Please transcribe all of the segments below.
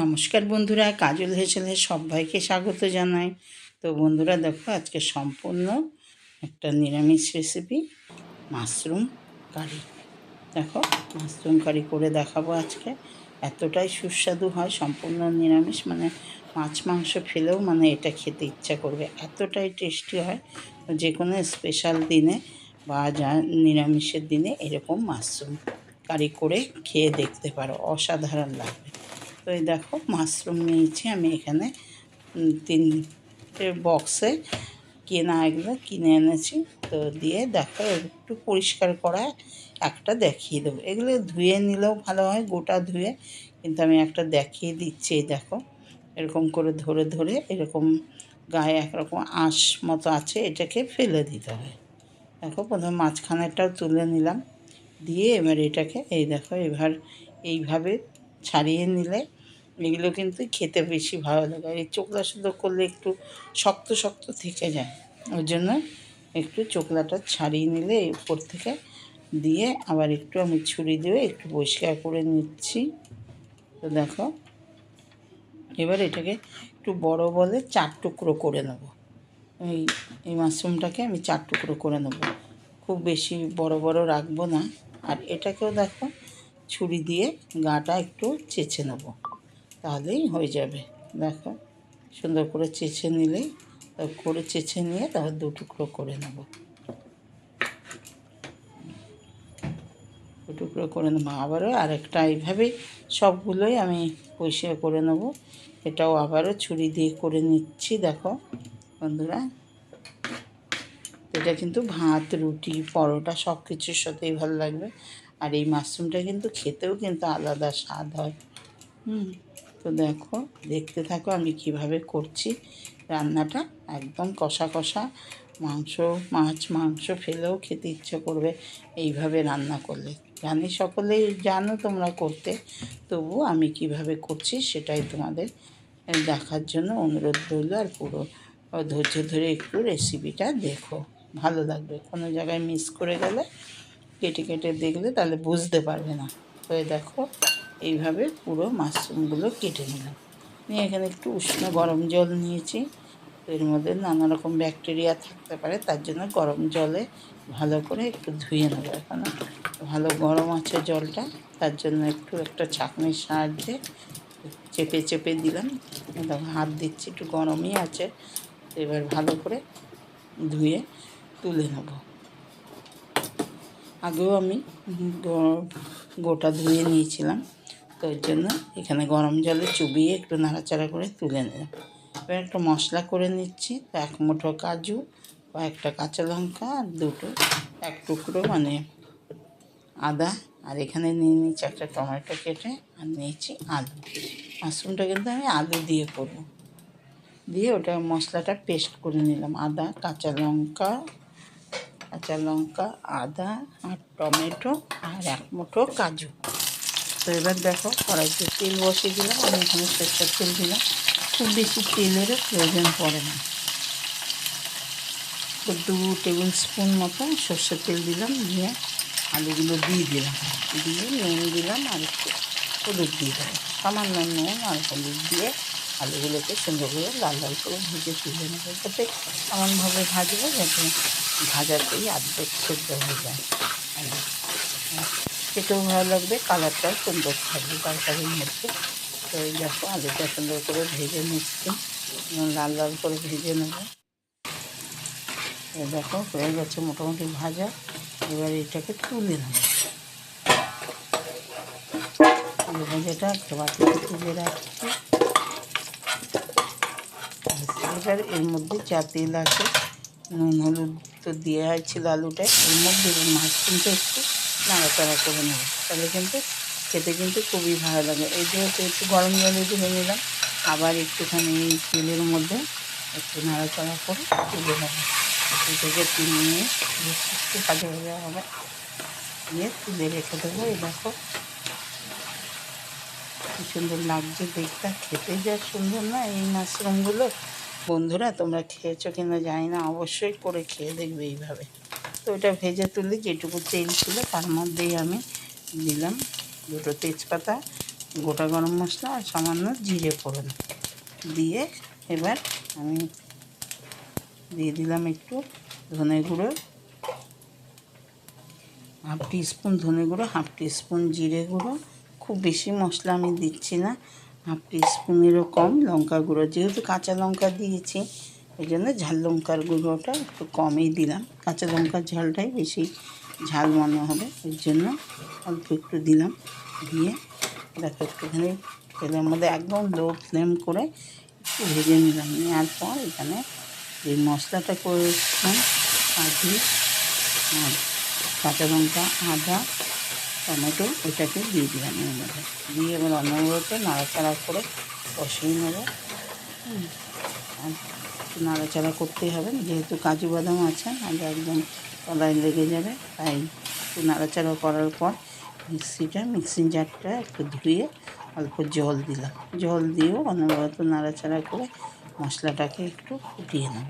নমস্কার বন্ধুরা, কাজল হেসেলে সবাইকে স্বাগত জানাই। তো বন্ধুরা, দেখো আজকে সম্পূর্ণ একটা নিরামিষ রেসিপি মাশরুম কারি। দেখো, মাশরুম কারি করে দেখাবো আজকে। এতটাই সুস্বাদু হয় সম্পূর্ণ নিরামিষ মানে মাছ মাংস ফেলেও মানে এটা খেতে ইচ্ছা করবে। এতটাই টেস্টি হয় যে কোনো স্পেশাল দিনে বা যা নিরামিষের দিনে এরকম মাশরুম কারি করে খেয়ে দেখতে পারো, অসাধারণ লাগবে। তো এই দেখো মাশরুম নিয়েছি আমি এখানে। তিনটে বক্সে কেনা এগুলো কিনে এনেছি। তো দিয়ে দেখো একটু পরিষ্কার করা, একটা দেখিয়ে দেবো। এগুলো ধুয়ে নিলেও ভালো হয়, গোটা ধুয়ে। কিন্তু আমি একটা দেখিয়ে দিচ্ছি, এই দেখো। এরকম করে ধরে ধরে এরকম গায়ে একরকম আঁশ মতো আছে, এটাকে ফেলে দিতে হয়। দেখো প্রথমে মাঝখানেরটাও তুলে নিলাম। দিয়ে এবার এটাকে, এই দেখো এবার এইভাবে ছাড়িয়ে নিলে এগুলো কিন্তু খেতে বেশি ভালো লাগে। আর এই চোখলা শুদ্ধ করলে একটু শক্ত শক্ত থেকে যায়। ওই জন্য একটু চোখলাটা ছাড়িয়ে নিলে উপর থেকে দিয়ে আবার একটু আমি ছুরি দিয়ে একটু পরিষ্কার করে নিচ্ছি। তো দেখো, এবার এটাকে একটু বড় বলে চার টুকরো করে নেব। এই এই মাশরুমটাকে আমি চার টুকরো করে নেব। খুব বেশি বড় বড় রাখব না। আর এটাকেও দেখো ছুরি দিয়ে গাটা একটু চেঁচে নেব। তাহলেই হয়ে যাবে। দেখো, সুন্দর করে চেঁচে নিলেই করে চেঁচে নিয়ে তারপর দু টুকরো করে নেব। দু টুকরো করে নেব। আবারও আরেকটা এইভাবেই সবগুলোই আমি পরিষ্কার করে নেব। এটাও আবারও ছুরি দিয়ে করে নিচ্ছি, দেখো বন্ধুরা। এটা কিন্তু ভাত, রুটি, পরোটা সব কিছুর সাথেই ভালো লাগবে। আর এই মাশরুমটা কিন্তু খেতেও কিন্তু আলাদা স্বাদ হয়। হুম, তো দেখো, দেখতে থাকো আমি কীভাবে করছি রান্নাটা। একদম কষা কষা, মাংস, মাছ, মাংস ফেলেও খেতে ইচ্ছে করবে এইভাবে রান্না করলে। জানি সকলেই জানো তোমরা করতে তবু আমি কীভাবে করছি সেটাই তোমাদের দেখার জন্য অনুরোধ রইল। আর পুরো ধৈর্য ধরে একটু রেসিপিটা দেখো। ভালো লাগবে। কোনো জায়গায় মিস করে গেলে কেটে কেটে দেখলে তাহলে বুঝতে পারবে না। তো দেখো, এইভাবে পুরো মাশরুমগুলো কেটে নিলাম। নিয়ে এখানে একটু উষ্ণ গরম জল নিয়েছি। এর মধ্যে নানা রকম ব্যাকটেরিয়া থাকতে পারে, তার জন্য গরম জলে ভালো করে একটু ধুয়ে নেব এখানে। ভালো গরম আছে জলটা, তার জন্য একটু একটা ছাঁকনির সাহায্যে চেপে চেপে দিলাম। হাত দিচ্ছি, একটু গরমই আছে। এবার ভালো করে ধুয়ে তুলে নেব। আগেও আমি গোটা ধুয়ে নিয়েছিলাম। তো ওই জন্য এখানে গরম জলে চুবিয়ে একটু নাড়াচাড়া করে তুলে নিলাম। এবার একটা মশলা করে নিচ্ছি, তো এক মুঠো কাজু বা একটা কাঁচা লঙ্কা আর দুটো, এক টুকরো মানে আদা। আর এখানে নিয়ে নিচ্ছি একটা টমেটো কেটে আর নিয়েছি আলু। মাশরুমটা কিন্তু আমি আলু দিয়ে করব। দিয়ে ওটা মশলাটা পেস্ট করে নিলাম। আদা, কাঁচা লঙ্কা কাঁচা লঙ্কা, আদা আর টমেটো আর এক মুঠো কাজু। তো এবার দেখো কড়াইতে তেল বসিয়ে দিলাম, আমি এখানে সরষের তেল দিলাম। খুব বেশি তেলেরও প্রয়োজন পড়ে না। তো দু টেবিল স্পুন মতো সর্ষের তেল দিলাম, দিয়ে আলুগুলো দিয়ে দিলাম। দিয়ে নুন দিলাম আর একটু হলুদ দিয়ে দিলাম। সামান্য নুন আর হলুদ দিয়ে আলুগুলোকে সুন্দর করে লাল লাল করে ভেজে তুলে নেব। যাতে এমনভাবে ভাজবো যাতে ভাজাতেই আর্ধেক সেদ্ধ হয়ে যায়। খেতেও ভালো লাগবে, কালারটাও সুন্দর থাকবে তরকারির মধ্যে। তো এই দেখো আলুটা সুন্দর করে ভেজে নিচ্ছি। লাল লাল করে ভেজে নেব। দেখো হয়ে গেছে মোটামুটি ভাজা। এবার এটাকে তুলে নেব। আলু ভাজাটা একটা বাটিতে তুলে রাখছি। এবার এর মধ্যে যা তেল আছে নুন, হলুদ তো দেওয়া হয়েছিল আলুটা, এর মধ্যে এবার মাশরুমটা একটু নাড়াচাড়া করে নেব। তাহলে কিন্তু খেতে কিন্তু খুবই ভালো লাগে। এই যেহেতু একটু গরম জলে ধুয়ে নিলাম, আবার একটুখানি তেলের মধ্যে একটু নাড়াচাড়া করে তুলে নেব। থেকে তুলে নিয়ে একটু ভাজা ভাজা হবে। দিয়ে তুলে রেখে দেবো। এই দেখো, কি সুন্দর লাগছে দেখতে। খেতে যা সুন্দর না এই মাশরুমগুলো। বন্ধুরা, তোমরা খেয়েছো কিনা জানি না, অবশ্যই করে খেয়ে দেখবে এইভাবে। তো ওটা ভেজে তুলে যেটুকু তেল ছিল, তার মধ্যেই আমি দিলাম দুটো তেজপাতা, গোটা গরম মশলা আর সামান্য জিরে ফোড়ন। দিয়ে এবার আমি দিয়ে দিলাম একটু ধনে গুঁড়ো, হাফ টিস্পুন ধনে গুঁড়ো, হাফ টিস্পুন জিরে গুঁড়ো। খুব বেশি মশলা আমি দিচ্ছি না হাফ টিস্পুনেরও কম লঙ্কা গুঁড়ো। যেহেতু কাঁচা লঙ্কা দিয়েছি ওই জন্য ঝাল লঙ্কার গুঁড়োটা একটু কমই দিলাম। কাঁচা লঙ্কার ঝালটাই বেশি ঝাল মনে হবে ওই জন্য অল্প একটু দিলাম। দিয়ে দেখো একটুখানি তেলের মধ্যে একদম লো ফ্লেম করে একটু ভেজে নিলাম। নেওয়ার পর এখানে যে মশলাটা করেছিলাম, কাজু আর কাঁচা লঙ্কা, আদা টমেটো, ওইটাকে দিয়ে দিলাম এর মধ্যে। দিয়ে এবার অন্যগুলোতে নাড়াচাড়া করে কষিয়ে নেব। নাড়াচাড়া করতেই হবে। যেহেতু কাজু বাদাম আছে আর একদম তলায় লেগে যাবে। তাই একটু নাড়াচাড়া করার পর মিক্সিটা, মিক্সিং জারটা একটু ধুয়ে অল্প জল দিলাম। জল দিয়েও অনবরত নাড়াচাড়া করে মশলাটাকে একটু ফুটিয়ে নেব।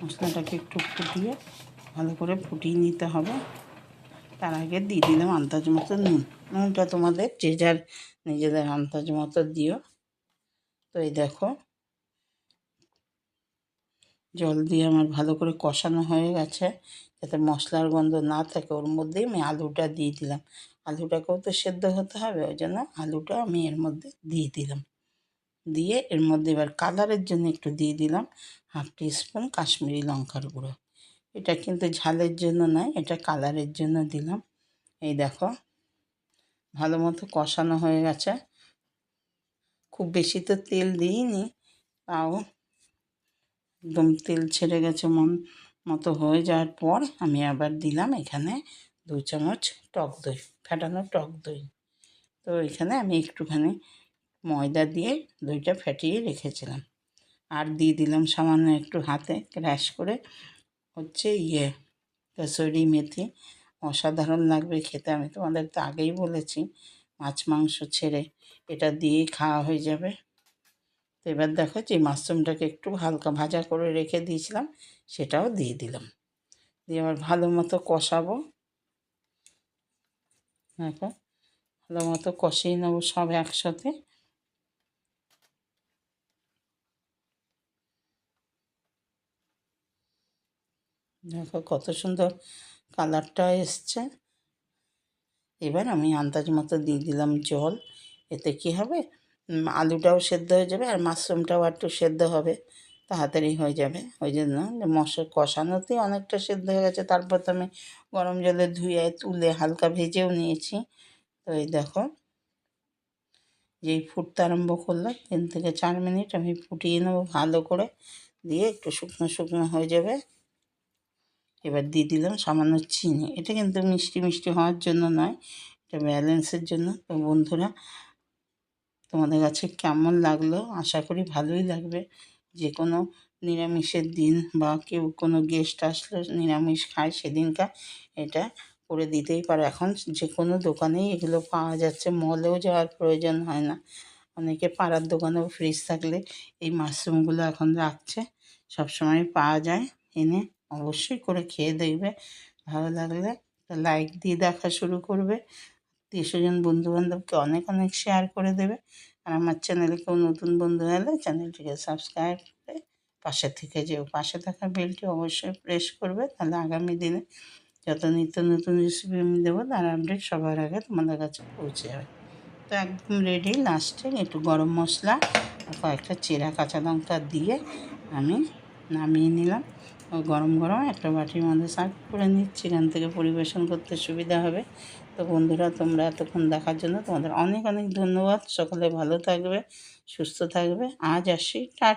মশলাটাকে একটু ফুটিয়ে ভালো করে ফুটিয়ে নিতে হবে। তার আগে দিয়ে দিলাম আন্দাজ মতো নুন। নুনটা তোমাদের যে যার নিজেদের আন্দাজ মতো দিও। তো এই দেখো, জল দিয়ে আমার ভালো করে কষানো হয়ে গেছে। যাতে মশলার গন্ধ না থাকে, ওর মধ্যেই আমি আলুটা দিয়ে দিলাম। আলুটাকেও তো সেদ্ধ হতে হবে, ওই জন্য আলুটা আমি এর মধ্যে দিয়ে দিলাম। দিয়ে এর মধ্যে এবার কালারের জন্য একটু দিয়ে দিলাম হাফ স্পুন কাশ্মীরি লঙ্কার গুঁড়ো। এটা কিন্তু ঝালের জন্য নয়, এটা কালারের জন্য দিলাম। এই দেখো, ভালো মতো কষানো হয়ে গেছে। খুব বেশি তো তেল দিইনি, তাও একদম তেল ছেড়ে গেছে মন মতো হয়ে যাওয়ার পর আমি আবার দিলাম এখানে দু চামচ টক দই, ফেটানো টক দই। তো এখানে আমি একটুখানি ময়দা দিয়ে দইটা ফেটিয়ে রেখেছিলাম। আর দিয়ে দিলাম সামান্য একটু হাতে ক্র্যাশ করে হচ্ছে ইয়ে কসুরি মেথি। অসাধারণ লাগবে খেতে। আমি তোমাদের তো আগেই বলেছি, মাছ মাংস ছেড়ে এটা দিয়েই খাওয়া হয়ে যাবে। তো এবার দেখো যে মাশরুমটাকে একটু হালকা ভাজা করে রেখে দিয়েছিলাম, সেটাও দিয়ে দিলাম। দিয়ে আবার ভালো মতো কষাবো। দেখো, ভালো মতো কষিয়ে নেব সব একসাথে। দেখো কত সুন্দর কালারটা এসছে। এবার আমি আন্দাজ মতো দিয়ে দিলাম জল। এতে কি হবে? আলুটাও সেদ্ধ হয়ে যাবে আর মাশরুমটাও একটু সেদ্ধ হবে। তাড়াতাড়ি হয়ে যাবে। ওই জন্য মশলা কষানোতেই অনেকটা সেদ্ধ হয়ে গেছে। তারপর তো আমি গরম জলে ধুয়ে তুলে হালকা ভেজেও নিয়েছি। তো এই দেখো, যেই ফুটতে আরম্ভ করল তিন থেকে চার মিনিট আমি ফুটিয়ে নেব ভালো করে। দিয়ে একটু শুকনো শুকনো হয়ে যাবে। এবার দিয়ে দিলাম সামান্য চিনি। এটা কিন্তু মিষ্টি মিষ্টি হওয়ার জন্য নয়, এটা ব্যালেন্সের জন্য। তো বন্ধুরা, তোমাদের কাছে কেমন লাগল? আশা করি ভালোই লাগবে। যে কোনো নিরামিষের দিন বা কেউ কোনো গেস্ট আসলে নিরামিষ খায় সেদিনকার, এটা করে দিতেই পারো। এখন যে কোনো দোকানেই এগুলো পাওয়া যাচ্ছে মলেও যাওয়ার প্রয়োজন হয় না। অনেকে পাড়ার দোকানেও ফ্রিজ থাকলে এই মাশরুমগুলো এখন রাখছে, সবসময় পাওয়া যায়, এনে অবশ্যই করে খেয়ে দেখবে, ভালো লাগলে লাইক দিয়ে দেখা শুরু করবে। আত্মীয় স্বজন, বন্ধুবান্ধবকে অনেক অনেক শেয়ার করে দেবে। আর আমার চ্যানেলে কেউ নতুন বন্ধু হলে চ্যানেলটিকে সাবস্ক্রাইব করে পাশে থেকে যেও। পাশে থাকা বেলটি অবশ্যই প্রেস করবে, তাহলে আগামী দিনে যত নিত্য নতুন রেসিপি আমি দেবো, তার আপডেট সবার আগে তোমাদের কাছে পৌঁছে যাবে। তো একদম রেডি লাস্টে একটু গরম মশলা কয়েকটা চেরা কাঁচা লঙ্কা দিয়ে আমি নামিয়ে নিলাম। গরম গরম একটা বাটির মধ্যে সার্ভ করে নিচ্ছি। এখান থেকে পরিবেশন করতে সুবিধা হবে। তো বন্ধুরা, তোমরা এতক্ষণ দেখার জন্য তোমাদের অনেক অনেক ধন্যবাদ। সকলে ভালো থাকবে, সুস্থ থাকবে। আজ আসি। টাটা